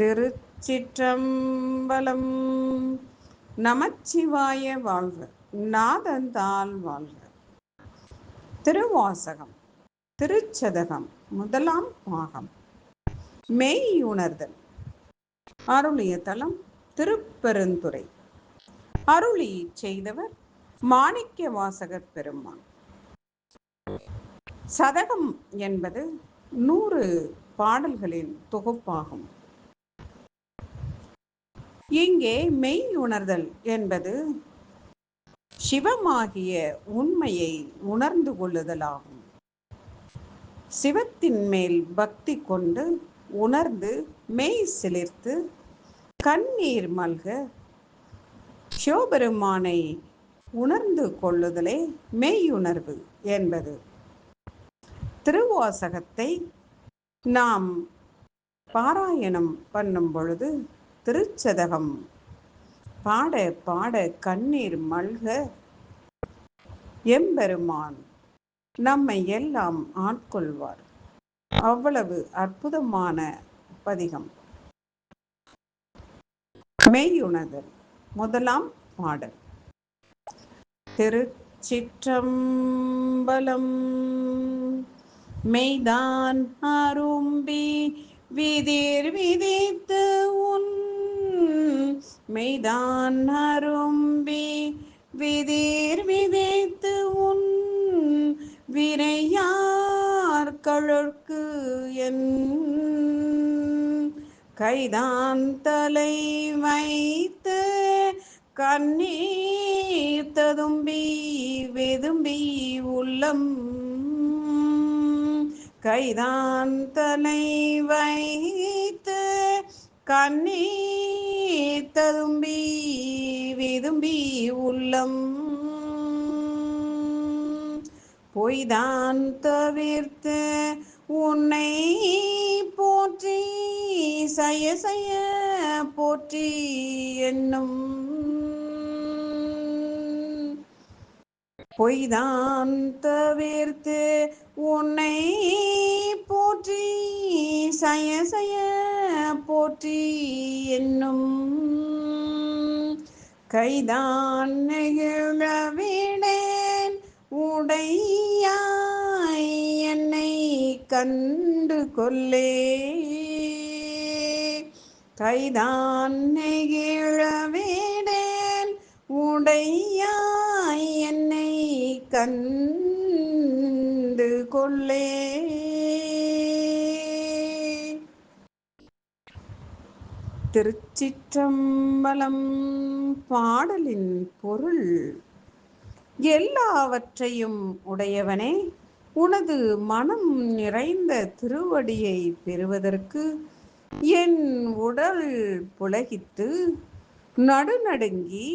திருச்சிற்றம்பலம். நமச்சிவாய வாழ்க நாதந்தால் வாழ்க. திருவாசகம் திருச்சதகம் முதலாம் பாகம். மெய்யுணர்தல் அருளிய தலம் திருப்பெருந்துறை. அருளி செய்தவர் மாணிக்க வாசகர் பெருமான். சதகம் என்பது நூறு பாடல்களின் தொகுப்பாகும். இங்கே மெய் உணர்தல் என்பது சிவமாகிய உண்மையை உணர்ந்து கொள்ளுதலாகும். சிவத்தின் மேல் பக்தி கொண்டு உணர்ந்து மெய் சிலிர்த்து கண்ணீர் மல்க சிவபெருமானை உணர்ந்து கொள்ளுதலே மெய்யுணர்வு என்பது. திருவாசகத்தை நாம் பாராயணம் பண்ணும் பொழுது திருச்சதகம். பாட பாட கண்ணீர் மல்க எம்பெருமான் நம்மை எல்லாம் ஆட்கொள்வார் அவ்வளவு அற்புதமான பதிகம். மெய்யுணர்தல் முதலாம் பாடல். திருச்சிற்றம்பலம் மெய்தான் அரும்பி விதிர் விதித்து உன் மெய்தான் அரும்பி விதிர் விதைத்து உன் விரையார் கழற்கு என் கைதான் தலை வைத்து கண்ணீர் ததும்பி வெதும்பி உள்ளம். கைதான் தலை வைத்து கண்ணீர் ததும்பி விதும்பி உள்ளம். பொய்தான் தவிர்த்து உன்னை போற்றி செய்ய செய்ய போற்றி என்னும். பொய்தான் தவிர்த்து உன்னை போற்றி சய சய போற்றி என்னும். கைதான் நெகிழவிடேன் உடையாய் என்னை கண்டு கொல்லே கைதான் நெகிழவிடேன் உடையாய் என்னை கண்டு கொள்ளே. திருச்சிற்றம்பலம் பாடலின் பொருள் எல்லாவற்றையும் உடையவனே உனது மனம் நிறைந்த திருவடியை பெறுவதற்கு என் உடல் புலகித்து நடுநடுங்கி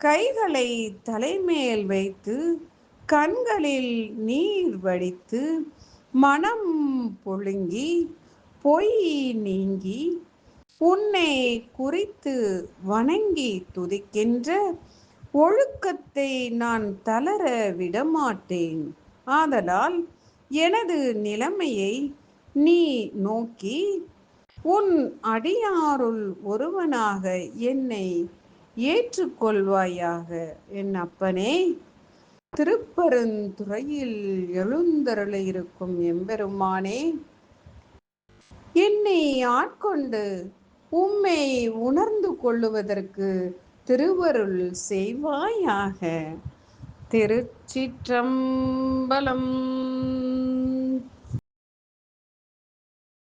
கைகளை தலைமேல் வைத்து கண்களில் நீர் வடித்து மனம் பொழுங்கி பொய் நீங்கி உன்னை குறித்து வணங்கி துதிக்கின்ற ஒழுக்கத்தை நான் தளர விடமாட்டேன். ஆதலால் எனது நிலைமையை நீ நோக்கி உன் அடியாருள் ஒருவனாக என்னை ஏற்றுக்கொள்வாயாக என் அப்பனே. திருப்பெருந்துறையில் எழுந்தருள இருக்கும் எம்பெருமானே என்னை ஆட்கொண்டு உம்மை உணர்ந்து கொள்ளுவதற்கு திருவருள் செய்வாயாக. திருச்சிற்றம்பலம்